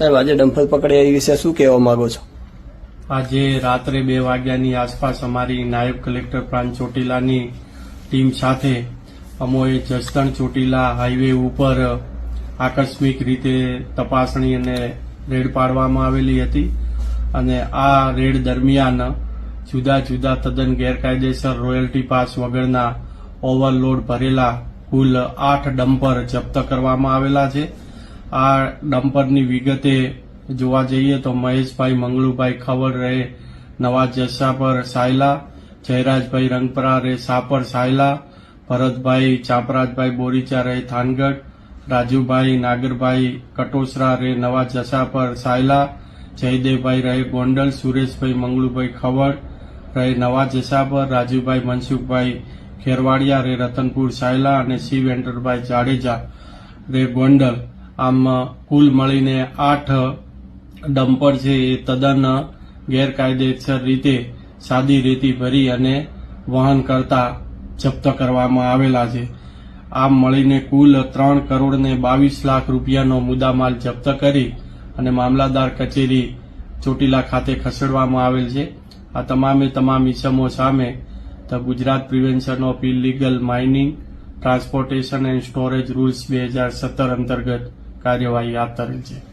સાહેબ, આજે ડમ્પર પકડ્યા એ વિશે શું કહેવા માંગો છો? આજે રાત્રે બે વાગ્યાની આસપાસ અમારી નાયબ કલેક્ટર પ્રાંત ચોટીલાની ટીમ સાથે અમોએ જસદણ ચોટીલા હાઈવે ઉપર આકસ્મિક રીતે તપાસણી અને રેડ પાડવામાં આવેલી હતી અને આ રેડ દરમિયાન જુદા જુદા તદ્દન ગેરકાયદેસર રોયલ્ટી પાસ વગરના ઓવરલોડ ભરેલા કુલ આઠ ડમ્પર જપ્ત કરવામાં આવેલા છે. આ ડમ્પરની વિગતે જોવા જઈએ તો મહેશભાઈ મંગળુભાઈ ખવડ રહે, નવા જસાપર સાયલા, જયરાજભાઈ રંગપરા રહે, સાપર સાયલા, ભરતભાઈ, ચાપરાજભાઈ બોરીચા રહે, થાનગઢ, રાજુભાઈ નાગરભાઈ કટોસરા રહે, નવા જસાપર સાયલા, જયદેવભાઈ રહે, ગોંડલ, સુરેશભાઈ મંગળુભાઈ ખવડ રહે, નવા જસાપર, રાજુભાઈ, મનસુખભાઈ ખેરવાડિયા રે રતનપુર સાયલા અને શિવ એન્ટરભાઈ જાડેજા રે ગોંડલ. આમ કુલ મળીને આઠ ડમ્પર છે એ તદ્દન ગેરકાયદેસર રીતે સાદી રેતી ભરી અને વહન કરતા જપ્ત કરવામાં આવેલા છે. આમ મળીને કુલ ત્રણ કરોડ ને બાવીસ લાખ રૂપિયાનો મુદ્દામાલ જપ્ત કરી અને મામલાદાર કચેરી ચોટીલા ખાતે ખસેડવામાં આવેલ છે. આ તમામે તમામ ઇસમો સામે the Gujarat prevention of illegal mining, transportation and storage rules બે હજાર સત્તર અંતર્ગત કાર્યવાહી હાથ ધરેલ છે.